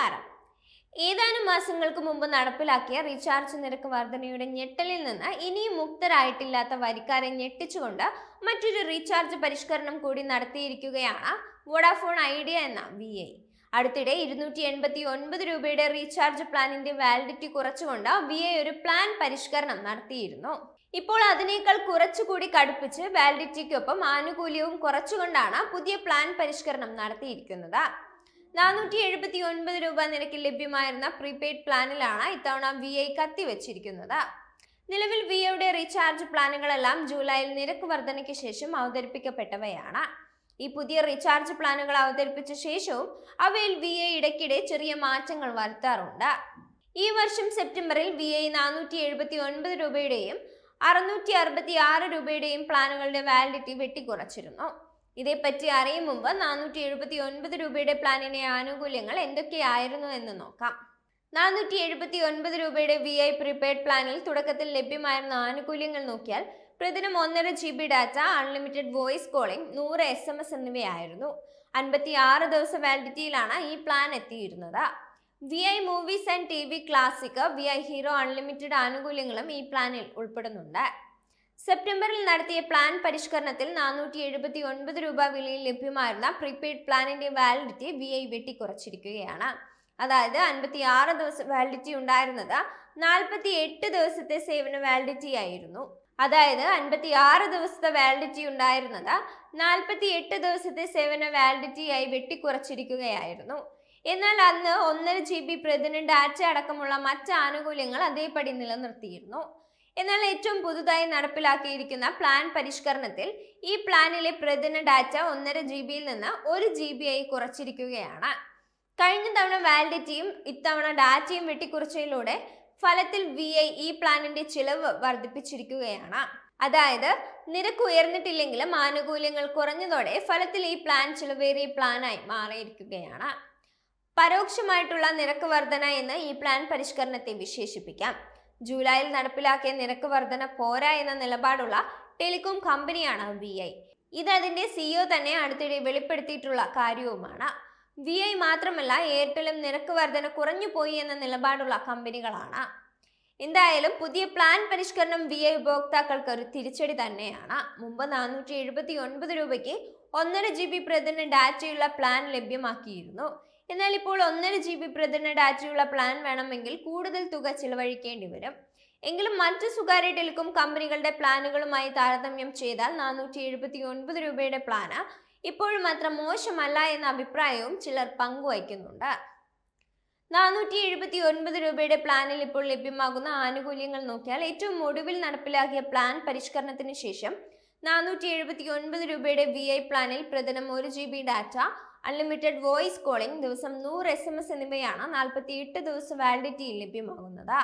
നമസ്കാരം. ഏതാനും മാസങ്ങൾക്ക് മുമ്പ് നടപ്പിലാക്കിയ റീചാർജ് നിരക്ക് വർധനയുടെ ഞെട്ടലിൽ നിന്ന് ഇനിയും മുക്തരായിട്ടില്ലാത്ത വരിക്കാരെ ഞെട്ടിച്ചുകൊണ്ട് മറ്റൊരു റീചാർജ് പരിഷ്കരണം കൂടി നടത്തിയിരിക്കുകയാണ് വോഡാഫോൺ ഐഡിയ എന്ന വി ഐ. അടുത്തിടെ ഇരുന്നൂറ്റി എൺപത്തി ഒൻപത് രൂപയുടെ റീചാർജ് പ്ലാനിന്റെ വാലിഡിറ്റി കുറച്ചുകൊണ്ട് വി ഐ ഒരു പ്ലാൻ പരിഷ്കരണം നടത്തിയിരുന്നു. ഇപ്പോൾ അതിനേക്കാൾ കുറച്ചുകൂടി കടുപ്പിച്ച് വാലിഡിറ്റിക്കൊപ്പം ആനുകൂല്യവും കുറച്ചുകൊണ്ടാണ് പുതിയ പ്ലാൻ പരിഷ്കരണം നടത്തിയിരിക്കുന്നത്. നാനൂറ്റി എഴുപത്തി ഒൻപത് രൂപ നിരക്കിൽ ലഭ്യമായിരുന്ന പ്രീപെയ്ഡ് പ്ലാനിലാണ് ഇത്തവണ വി ഐ കത്തിവെച്ചിരിക്കുന്നത് നിലവിൽ വി ഐയുടെ റീചാർജ് പ്ലാനുകളെല്ലാം ജൂലൈയിൽ നിരക്ക് വർധനയ്ക്ക് ശേഷം അവതരിപ്പിക്കപ്പെട്ടവയാണ്. ഈ പുതിയ റീചാർജ് പ്ലാനുകൾ അവതരിപ്പിച്ച ശേഷവും അവയിൽ വി ഐ ഇടയ്ക്കിടെ ചെറിയ മാറ്റങ്ങൾ വരുത്താറുണ്ട്. ഈ വർഷം സെപ്റ്റംബറിൽ വി ഐ നാനൂറ്റി എഴുപത്തി ഒൻപത് രൂപയുടെയും അറുന്നൂറ്റി അറുപത്തി ആറ് രൂപയുടെയും പ്ലാനുകളുടെ വാലിഡിറ്റി വെട്ടിക്കുറച്ചിരുന്നു. ഇതേപ്പറ്റി അറിയും മുമ്പ് നാനൂറ്റി എഴുപത്തി ഒൻപത് രൂപയുടെ പ്ലാനിലെ ആനുകൂല്യങ്ങൾ എന്തൊക്കെയായിരുന്നു എന്ന് നോക്കാം. നാനൂറ്റി എഴുപത്തി ഒൻപത് രൂപയുടെ വി ഐ പ്രീപെയ്ഡ് പ്ലാനിൽ തുടക്കത്തിൽ ലഭ്യമായിരുന്ന ആനുകൂല്യങ്ങൾ നോക്കിയാൽ പ്രതിദിനം ഒന്നര G B data unlimited voice calling നൂറ് എസ് എം എസ് എന്നിവയായിരുന്നു. അൻപത്തി ആറ് ദിവസ വാലിഡിറ്റിയിലാണ് ഈ plan എത്തിയിരുന്നത്. V I movies and T V classic V I hero unlimited ആനുകൂല്യങ്ങളും ഈ പ്ലാനിൽ ഉൾപ്പെടുന്നുണ്ട്. സെപ്റ്റംബറിൽ നടത്തിയ പ്ലാൻ പരിഷ്കരണത്തിൽ നാനൂറ്റി എഴുപത്തി ഒൻപത് രൂപ വിലയിൽ ലഭ്യമായിരുന്ന പ്രീപെയ്ഡ് പ്ലാനിന്റെ വാലിഡിറ്റി വി ഐ വെട്ടിക്കുറച്ചിരിക്കുകയാണ്. അതായത് അൻപത്തി ആറ് ദിവസം വാലിഡിറ്റി ഉണ്ടായിരുന്നത് നാൽപ്പത്തി എട്ട് ദിവസത്തെ സേവന വാലിഡിറ്റി ആയിരുന്നു. അതായത് അൻപത്തി ആറ് ദിവസത്തെ വാലിഡിറ്റി ഉണ്ടായിരുന്നത് നാൽപ്പത്തി എട്ട് ദിവസത്തെ സേവന വാലിഡിറ്റി ആയി വെട്ടിക്കുറച്ചിരിക്കുകയായിരുന്നു. എന്നാൽ അന്ന് ഒന്നര ജി ബി പ്രതിദിന ഡാറ്റ അടക്കമുള്ള മറ്റ് ആനുകൂല്യങ്ങൾ അതേപടി നിലനിർത്തിയിരുന്നു. എന്നാൽ ഏറ്റവും പുതുതായി നടപ്പിലാക്കിയിരിക്കുന്ന പ്ലാൻ പരിഷ്കരണത്തിൽ ഈ പ്ലാനിലെ പ്രതിദിന ഡാറ്റ ഒന്നര ജി ബിയിൽ നിന്ന് ഒരു ജി ബി ആയി കുറച്ചിരിക്കുകയാണ്. കഴിഞ്ഞ തവണ വാലിഡിറ്റിയും ഇത്തവണ ഡാറ്റയും വെട്ടിക്കുറച്ചതിലൂടെ ഫലത്തിൽ വി ഐ ഈ പ്ലാനിന്റെ ചിലവ് വർദ്ധിപ്പിച്ചിരിക്കുകയാണ്. അതായത് നിരക്ക് ഉയർന്നിട്ടില്ലെങ്കിലും ആനുകൂല്യങ്ങൾ കുറഞ്ഞതോടെ ഫലത്തിൽ ഈ പ്ലാൻ ചിലവേറിയ പ്ലാനായി മാറിയിരിക്കുകയാണ്. പരോക്ഷമായിട്ടുള്ള നിരക്ക് വർധന എന്ന് ഈ പ്ലാൻ പരിഷ്കരണത്തെ വിശേഷിപ്പിക്കാം. ജൂലൈയിൽ നടപ്പിലാക്കിയ നിരക്ക് വർധന പോരാ എന്ന നിലപാടുള്ള ടെലികോം കമ്പനിയാണ് വി ഐ. ഇത് അതിന്റെ സിഇഒ തന്നെ അടുത്തിടെ വെളിപ്പെടുത്തിയിട്ടുള്ള കാര്യവുമാണ്. വി ഐ മാത്രമല്ല എയർടെലും നിരക്ക് വർധന കുറഞ്ഞു പോയി എന്ന നിലപാടുള്ള കമ്പനികളാണ്. എന്തായാലും പുതിയ പ്ലാൻ പരിഷ്കരണം വി ഐ ഉപഭോക്താക്കൾക്ക് ഒരു തിരിച്ചടി തന്നെയാണ്. മുമ്പ് നാനൂറ്റി എഴുപത്തി ഒൻപത് രൂപയ്ക്ക് ഒന്നര ജി ബി പ്രതിദിന ഡാറ്റയുള്ള പ്ലാൻ ലഭ്യമാക്കിയിരുന്നു. എന്നാൽ ഇപ്പോൾ ഒന്നര ജി ബി പ്രതിദിന ഡാറ്റയുള്ള പ്ലാൻ വേണമെങ്കിൽ കൂടുതൽ തുക ചിലവഴിക്കേണ്ടി വരും. എങ്കിലും മറ്റ് സ്വകാര്യ ടെലികോം കമ്പനികളുടെ പ്ലാനുകളുമായി താരതമ്യം ചെയ്താൽ നാനൂറ്റി എഴുപത്തി ഒൻപത് രൂപയുടെ പ്ലാന്. ഇപ്പോഴും അത്ര മോശമല്ല എന്ന അഭിപ്രായവും ചിലർ പങ്കുവയ്ക്കുന്നുണ്ട്. നാനൂറ്റി എഴുപത്തി ഒൻപത് രൂപയുടെ പ്ലാനിൽ ഇപ്പോൾ ലഭ്യമാകുന്ന ആനുകൂല്യങ്ങൾ നോക്കിയാൽ ഏറ്റവും ഒടുവിൽ നടപ്പിലാക്കിയ പ്ലാൻ പരിഷ്കരണത്തിന് ശേഷം നാനൂറ്റി എഴുപത്തി ഒൻപത് രൂപയുടെ വി ഐ പ്ലാനിൽ പ്രതിദിനം ഒരു G B data unlimited voice calling ദിവസം നൂറ് എസ് എം എസ് എന്നിവയാണ് നാൽപ്പത്തി എട്ട് ദിവസം വാലിഡിറ്റിയിൽ ലഭ്യമാകുന്നത്.